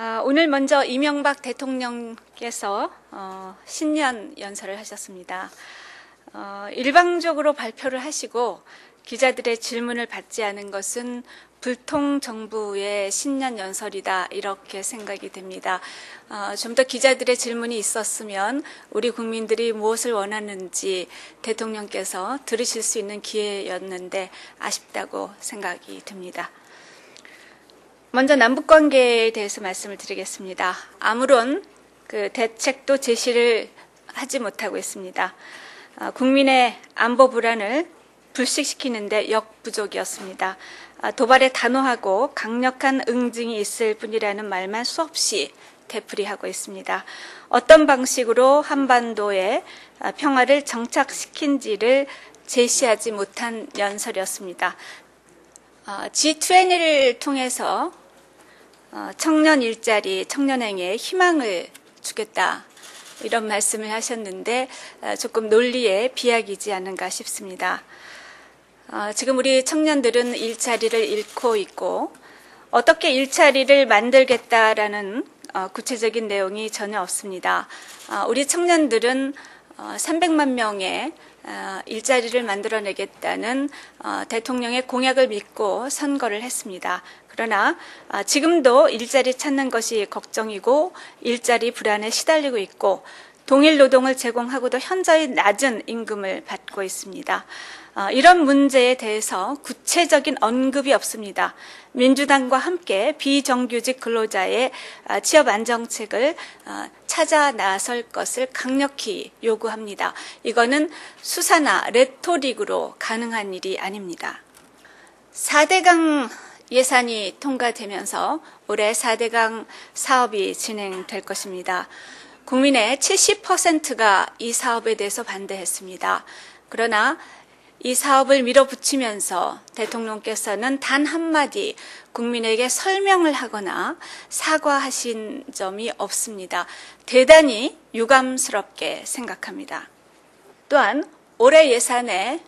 아, 오늘 먼저 이명박 대통령께서 어, 신년 연설을 하셨습니다. 어, 일방적으로 발표를 하시고 기자들의 질문을 받지 않은 것은 불통 정부의 신년 연설이다 이렇게 생각이 됩니다. 어, 좀더 기자들의 질문이 있었으면 우리 국민들이 무엇을 원하는지 대통령께서 들으실 수 있는 기회였는데 아쉽다고 생각이 듭니다. 먼저 남북 관계에 대해서 말씀을 드리겠습니다. 아무런 그 대책도 제시를 하지 못하고 있습니다. 어, 국민의 안보 불안을 불식시키는데 역부족이었습니다. 아, 도발에 단호하고 강력한 응징이 있을 뿐이라는 말만 수없이 되풀이하고 있습니다. 어떤 방식으로 한반도에 아, 평화를 정착시킨지를 제시하지 못한 연설이었습니다. 아, G20를 통해서 어, 청년 일자리, 청년행에 희망을 주겠다. 이런 말씀을 하셨는데 조금 논리에 비약이지 않은가 싶습니다. 어, 지금 우리 청년들은 일자리를 잃고 있고 어떻게 일자리를 만들겠다라는 어, 구체적인 내용이 전혀 없습니다. 어, 우리 청년들은 300만 명의 일자리를 만들어내겠다는 대통령의 공약을 믿고 선거를 했습니다. 그러나 지금도 일자리 찾는 것이 걱정이고 일자리 불안에 시달리고 있고 동일 노동을 제공하고도 현저히 낮은 임금을 받고 있습니다. 어, 이런 문제에 대해서 구체적인 언급이 없습니다. 민주당과 함께 비정규직 근로자의 어, 취업 안정책을 어, 찾아 나설 것을 강력히 요구합니다. 이거는 수사나 레토릭으로 가능한 일이 아닙니다. 4대강 예산이 통과되면서 올해 4대강 사업이 진행될 것입니다. 국민의 70%가 이 사업에 대해서 반대했습니다. 그러나 이 사업을 밀어붙이면서 대통령께서는 단 한마디 국민에게 설명을 하거나 사과하신 점이 없습니다. 대단히 유감스럽게 생각합니다. 또한 올해 예산에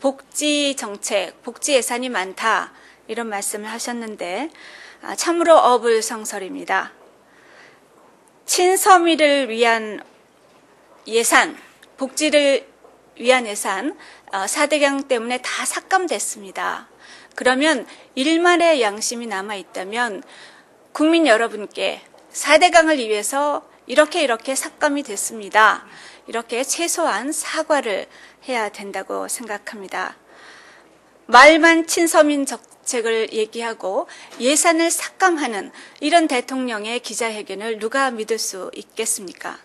복지 정책, 복지 예산이 많다 이런 말씀을 하셨는데 아, 참으로 어불성설입니다. 친서민을 위한 예산, 복지를 위한 예산 4대강 어, 때문에 다 삭감됐습니다. 그러면 일말의 양심이 남아 있다면 국민 여러분께 4대강을 위해서 이렇게 이렇게 삭감이 됐습니다. 이렇게 최소한 사과를 해야 된다고 생각합니다. 말만 친서민 정책을 얘기하고 예산을 삭감하는 이런 대통령의 기자회견을 누가 믿을 수 있겠습니까?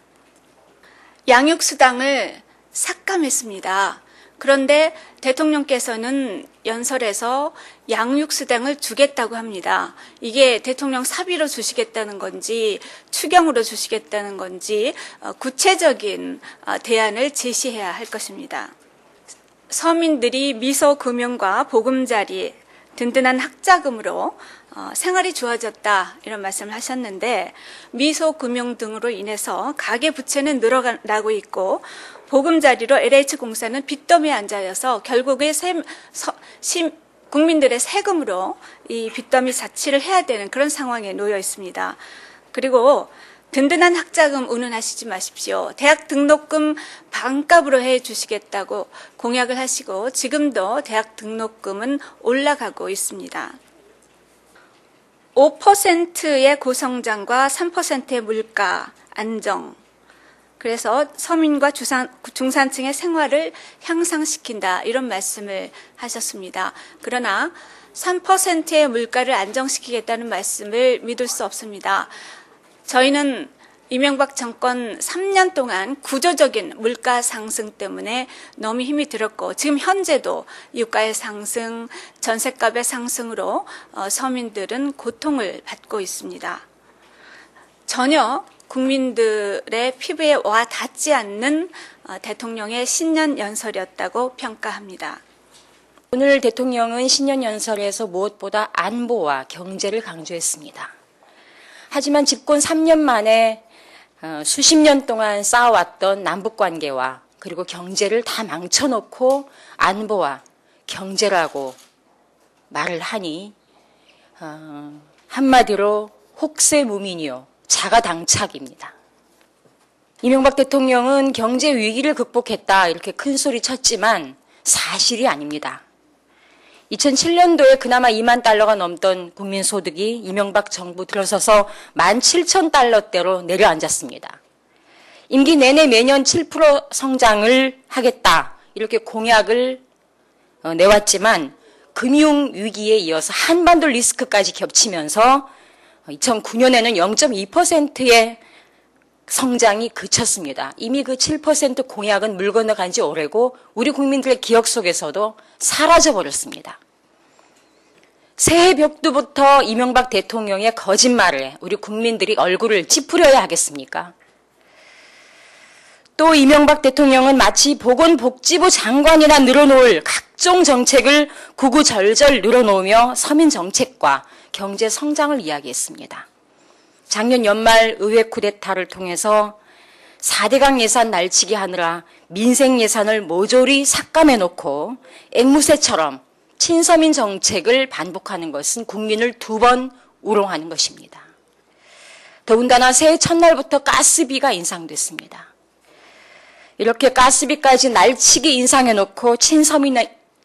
양육수당을 삭감했습니다. 그런데 대통령께서는 연설에서 양육수당을 주겠다고 합니다. 이게 대통령 사비로 주시겠다는 건지 추경으로 주시겠다는 건지 어, 구체적인 어, 대안을 제시해야 할 것입니다. 서민들이 미소 금융과 보금자리 든든한 학자금으로 어, 생활이 좋아졌다 이런 말씀을 하셨는데 미소 금융 등으로 인해서 가계 부채는 늘어나고 있고 보금자리로 LH공사는 빚더미에 앉아서 결국에 세, 서, 심, 국민들의 세금으로 이 빚더미 자치를 해야 되는 그런 상황에 놓여 있습니다. 그리고 든든한 학자금 운운하시지 마십시오. 대학 등록금 반값으로 해 주시겠다고 공약을 하시고 지금도 대학 등록금은 올라가고 있습니다. 5%의 고성장과 3%의 물가 안정. 그래서 서민과 주산, 중산층의 생활을 향상시킨다. 이런 말씀을 하셨습니다. 그러나 3%의 물가를 안정시키겠다는 말씀을 믿을 수 없습니다. 저희는 이명박 정권 3년 동안 구조적인 물가 상승 때문에 너무 힘이 들었고 지금 현재도 유가의 상승, 전셋값의 상승으로 어, 서민들은 고통을 받고 있습니다. 전혀 국민들의 피부에 와 닿지 않는 어, 대통령의 신년 연설이었다고 평가합니다. 오늘 대통령은 신년 연설에서 무엇보다 안보와 경제를 강조했습니다. 하지만 집권 3년 만에 어, 수십 년 동안 쌓아왔던 남북 관계와 그리고 경제를 다 망쳐놓고 안보와 경제라고 말을 하니 어, 한마디로 혹세 무민이요 자가당착입니다. 이명박 대통령은 경제 위기를 극복했다 이렇게 큰 소리 쳤지만 사실이 아닙니다. 2007년도에 그나마 2만 달러가 넘던 국민 소득이 이명박 정부 들어서서 1만 7천 달러대로 내려앉았습니다. 임기 내내 매년 7% 성장을 하겠다 이렇게 공약을 어, 내왔지만 금융 위기에 이어서 한반도 리스크까지 겹치면서 2009년에는 0.2%의 성장이 그쳤습니다. 이미 그 7% 공약은 물 건너간 지 오래고 우리 국민들의 기억 속에서도 사라져 버렸습니다. 새해 벽두부터 이명박 대통령의 거짓말에 우리 국민들이 얼굴을 찌푸려야 하겠습니까? 또 이명박 대통령은 마치 보건복지부 장관이나 늘어놓을 각종 정책을 구구절절 늘어놓으며 서민 정책과 경제 성장을 이야기했습니다. 작년 연말 의회 쿠데타를 통해서 4대강 예산 날치기 하느라 민생 예산을 모조리 삭감해 놓고 앵무새처럼 친서민 정책을 반복하는 것은 국민을 두 번 우롱하는 것입니다. 더군다나 새해 첫날부터 가스비가 인상됐습니다. 이렇게 가스비까지 날치기 인상해 놓고 친서민,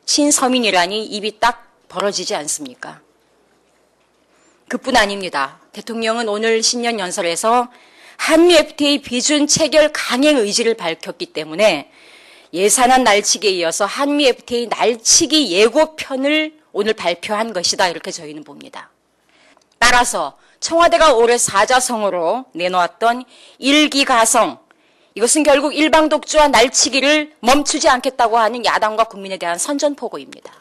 친서민이라니 입이 딱 벌어지지 않습니까? 그뿐 아닙니다. 대통령은 오늘 신년 연설에서 한미 FTA 비준 체결 강행 의지를 밝혔기 때문에 예산안 날치기에 이어서 한미 FTA 날치기 예고편을 오늘 발표한 것이다 이렇게 저희는 봅니다. 따라서 청와대가 올해 사자성어로 내놓았던 일기가성 이것은 결국 일방 독주와 날치기를 멈추지 않겠다고 하는 야당과 국민에 대한 선전포고입니다.